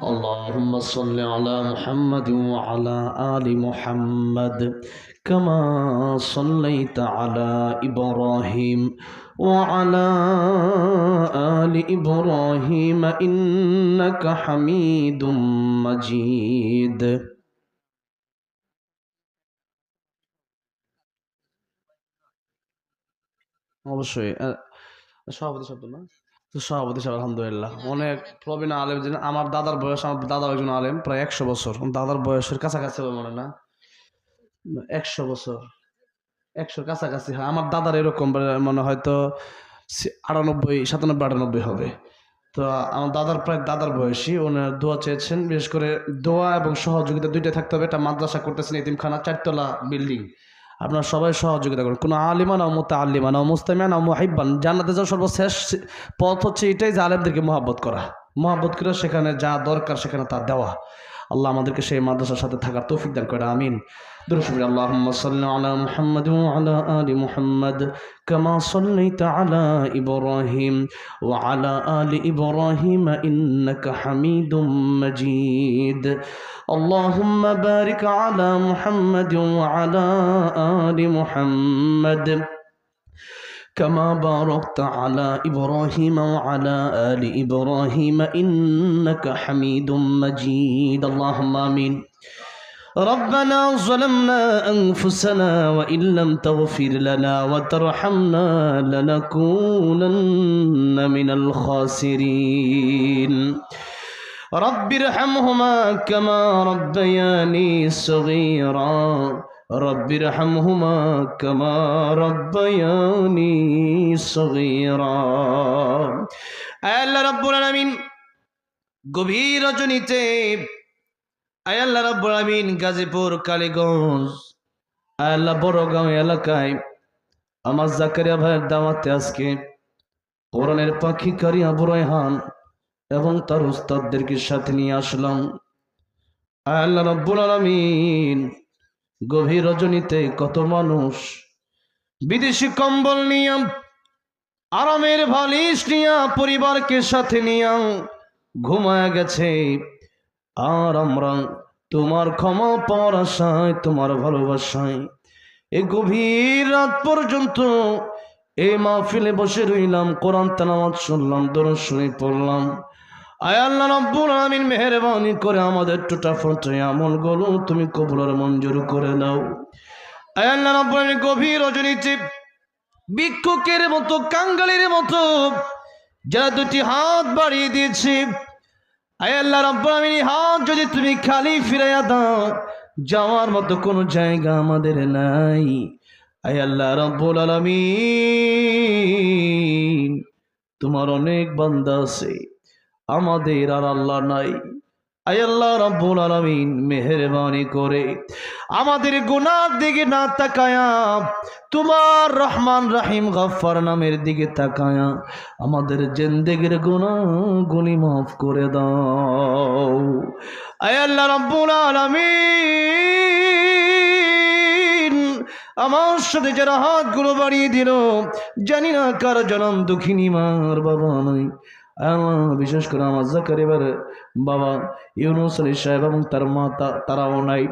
اللهم صل على محمد وعلى آل محمد كما صليت على إبراهيم وعلى آل إبراهيم إنك حميد مجيد অবশ্যই আহ, সভাপতি শব্দ না তো সভাপতি সাহেব আলহামদুলিল্লাহ। অনেক প্রবীণ আলেম যিনি, আমার দাদার বয়স, আমার দাদা একজন আলেম, প্রায় একশো বছর। দাদার বয়সের কাছাকাছি হবে মনে না? একশো বছর। একশোর কাছাকাছি হয়। আমার দাদার এরকম মানে হয়তো সি- আটানব্বই, সাতানব্বই, আটানব্বই হবে। তো আমার দাদার প্রায় দাদার বয়সী ওনার দোয়া চেয়েছেন, বিশেষ করে দোয়া এবং সহযোগিতা দুইটাই থাকতে হবে। একটা মাদ্রাসা করতেছেন এতিমখানা, চারতলা বিল্ডিং। আপনারা সবাই সহযোগিতা করুন। কোনো আলিমান ও মোতা আলিমান ও মুস্তামিয়া নাও, মহিব্বান, জান্নাতে যাওয়ার সর্বশেষ পথ হচ্ছে এটাই যে আলেমদেরকে মহাব্বত করা। মহাব্বত করে সেখানে যা দরকার সেখানে তা দেওয়া। আল্লাহ আমাদেরকে সেই মাদ্রাসার সাথে থাকার তৌফিক দান করে আমিন দুরুশরী আল্লাহুম্মা সাল্লি আলা মুহাম্মাদ ওয়া আলা আলি মুহাম্মাদ কামা সাল্লাইতা আলা ইব্রাহিম ওয়া আলা আলি ইব্রাহিম ইন্নাকা হামিদুম মাজিদ اللهم بارك على محمد وعلى آل محمد كما باركت على إبراهيم وعلى آل إبراهيم إنك حميد مجيد. اللهم آمين. ربنا ظلمنا أنفسنا وإن لم تغفر لنا وترحمنا لنكونن من الخاسرين. رب ارحمهما كما ربياني صغيرا. রব্বির হামহুমা কমা রব্বায়ানি সগীরা। আল্লাহ রব্বুল আলামিন, গভীর রজনীতে আল্লাহ রব্বুল আলামিন গাজীপুর, কালীগঞ্জ আল্লাহ বড়গাঁও এলাকায় আমার জাকারিয়া ভাইয়ের দাওয়াতে আজকে কোরআনের পাখি কারি আবু রায়হান এবং তার উস্তাদদেরকে সাথে নিয়ে আসলাম। আল্লাহ রব্বুল আলামিন গভীর রজনীতে কত মানুষ? বিদেশি কম্বল নিয়ে, আরামের ভালিশ নিয়া পরিবারকে সাথে নিয়া ঘুমায় গেছে। আর আমরা তোমার ক্ষমা পাওয়ার আশায়, তোমার ভালোবাসায় এ গভীর রাত পর্যন্ত এই মাহফিলে বসে রইলাম, কোরআন তালামাত শুনলাম দরজ শুনে পড়লাম। আয় আল্লাহ রব্বুল আমিন মেহরবানি করে আমাদের টুটা ফটে আমলগুলো তুমি কবুলের মঞ্জুর করে নাও। আয় আল্লাহ রব্বুল আমিন গভীর রজনীতে ভিক্ষুকের মতো, কাঙ্গালের মতো, যারা দুটি হাত বাড়িয়ে দিয়েছে। আয় আল্লাহ রব্বুল আমিন হাত যদি তুমি খালি ফিরাইয়া দাও, যাওয়ার মতো কোনো জায়গা আমাদের নাই। আয় আল্লাহ রব্বুল আলামিন, তোমার অনেক বান্দা আছে। আমাদের আর আল্লাহ নাই। আল্লাহ রব্বুল আলামিন, মেহেরবানি করে। আমাদের গুনার দিকে না তাকায়া, তোমার রহমান রাহিম গফফার নামের দিকে তাকায়া, আমাদের জেন্দেগের গুনাহ গুনি মাফ করে দাও। আল্লাহ রব্বুল আলামিন, আমার সাথে যারা হাতগুলো বাড়িয়ে দিল, জানি না কার জনম দুঃখিনী মার বাবা আমার বিশেষ করে আমার জাকারিবার বাবা ইউনুস আলী সাহেব এবং তার মা তারাও নাই।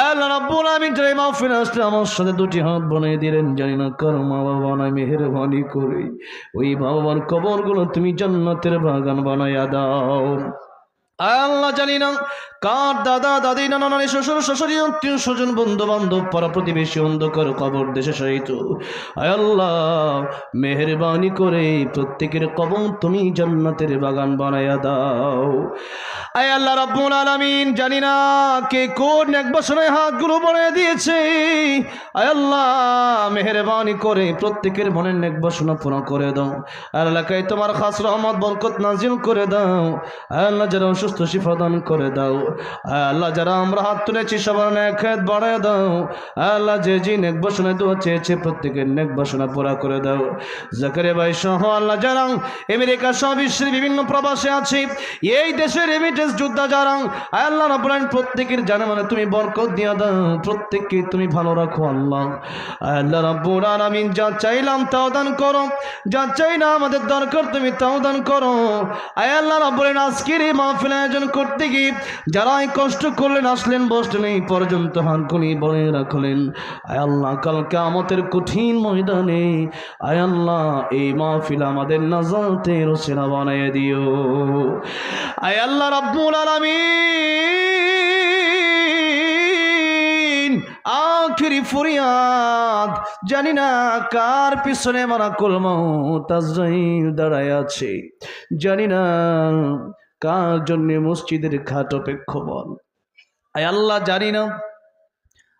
আল্লাহ রাব্বুল আমিন এই আসলে আমার সাথে দুটি হাত বানিয়ে দিলেন। জানি না কার মা বাবা নাই, মেহেরবানি করে। ওই বাবার কবরগুলো তুমি জান্নাতের বাগান বানাইয়া দাও। আল্লাহ জানি না, কার দাদা, দাদি, নানা, নানি, শ্বশুর, শাশুড়ি, আত্মীয় স্বজন বন্ধু বান্ধব পাড়া প্রতিবেশী, অন্ধকার, কবর দেশে সহিত আল্লাহ, মেহরবানি করে প্রত্যেকের কবর তুমি জান্নাতের বাগান বানাইয়া দাও। আয় আল্লাহ রাব্বুল আলামিন, জানি না কে কোন এক বছরে হাতগুলো বানিয়ে দিয়েছে। আয় আল্লাহ, মেহরবানি করে প্রত্যেকের মনের নেক বাসনা পূর্ণ করে দাও। আর এলাকায় তোমার খাস রহমত, বরকত নাজিল করে দাও। আল্লাহ, যারা অসুস্থ করে দাও। আল্লাহ যারা আমরা হাত তুলেছি, সবার বাড়ায় দাও। আল্লাহ যে নেক দোয়া চেয়েছে, প্রত্যেকের নেক বাসনা পুরা করে দাও। জাকারে ভাই সহ আল্লাহ যারা আমেরিকা সহ বিশ্বের বিভিন্ন প্রবাসে এই দেশের যোদ্ধা যারা, আল্লাহ প্রত্যেকের জানে মানে তুমি বরকত দিয়া দাও। প্রত্যেককে তুমি ভালো রাখো আল্লাহ। আল্লাহ যা চাইলাম তাও দান করো। যা চাই না আমাদের দরকার তুমি তাও দান করো। আয় আল্লাহ রাব্বুল আজকের এই মাহফিল আয়োজন করতে গিয়ে যারা কষ্ট করলেন, আসলেন, বসলেন, এই পর্যন্ত হাঁকুনি বলে রাখলেন। আয় আল্লাহ কালকে আমাদের কঠিন ময়দানে আয় আল্লাহ, এই মাহফিল আমাদের নাজাতের সেনা বানিয়ে দিও। আয় আল্লাহ, রাব্বুল আলামিন, আখিরি ফরিয়াদ, জানি না কার পিছনে মারা কলমাও তাজরাইল দাঁড়ায় আছে, জানি না কার জন্যে মসজিদের খাট বল আয় আল্লাহ, জানি না।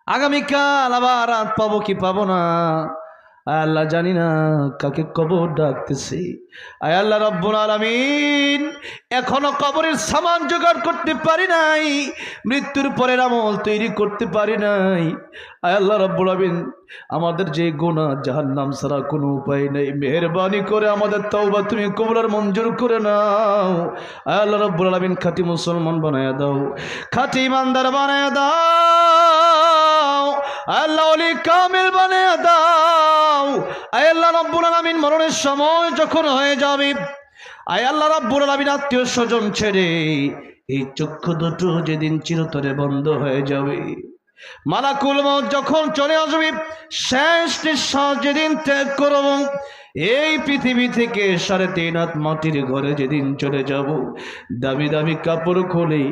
আগামীকাল আবার রাত পাবো কি পাবো না? আল্লাহ জানি না কাকে কবর ডাকতেছি। আয় আল্লাহ রব্বুল আলামিন, এখনও কবরের সামান জোগাড় করতে পারি নাই, মৃত্যুর পরের আমল তৈরি করতে পারি নাই। আয় আল্লাহ রব্বুল আলামিন, আমাদের যে গুনাহ নাম ছাড়া কোনো উপায় নেই। মেহেরবানি করে আমাদের তওবা তুমি কবরের মঞ্জুর করে নাও। আয় আল্লাহ রব্বুল আলামিন, খাঁটি মুসলমান বানায় দাও। খাঁটি ইমানদার বানায় দাও। আল্লাহ কামিল বানায় দাও। আয় আল্লাহ রব্বুল আলামিন মরণের সময় যখন হয়ে যাবে, আয় আল্লাহ রব্বুল আলামিন আত্মীয় স্বজন ছেড়ে এই চক্ষু দুটো যেদিন চিরতরে বন্ধ হয়ে যাবে। মালাকুল মত যখন চলে আসবে, শেষ নিঃশ্বাস যেদিন ত্যাগ করব, এই পৃথিবী থেকে সাড়ে তিন হাত মাটির ঘরে যেদিন চলে যাব, দামি দামি কাপড় খুলে,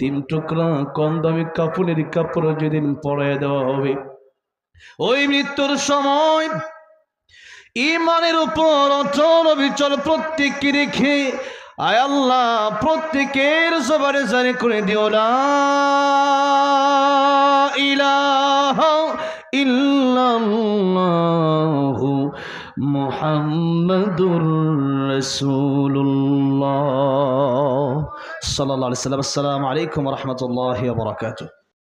তিন টুকরা কম দামি কাপড়ের কাপড় যেদিন পরায় দেওয়া হবে, ওই মৃত্যুর সময় ইমানের উপর অচল বিচল প্রত্যেককে রেখে, আয় আল্লাহ, প্রত্যেকের সবারে জারি করে দিও না ইলাহা ইল্লাল্লাহু মুহাম্মাদুর ওয়াসাল্লাম। আসসালামু আলাইকুম রাহমাতুল্লাহি বারাকাতুহু।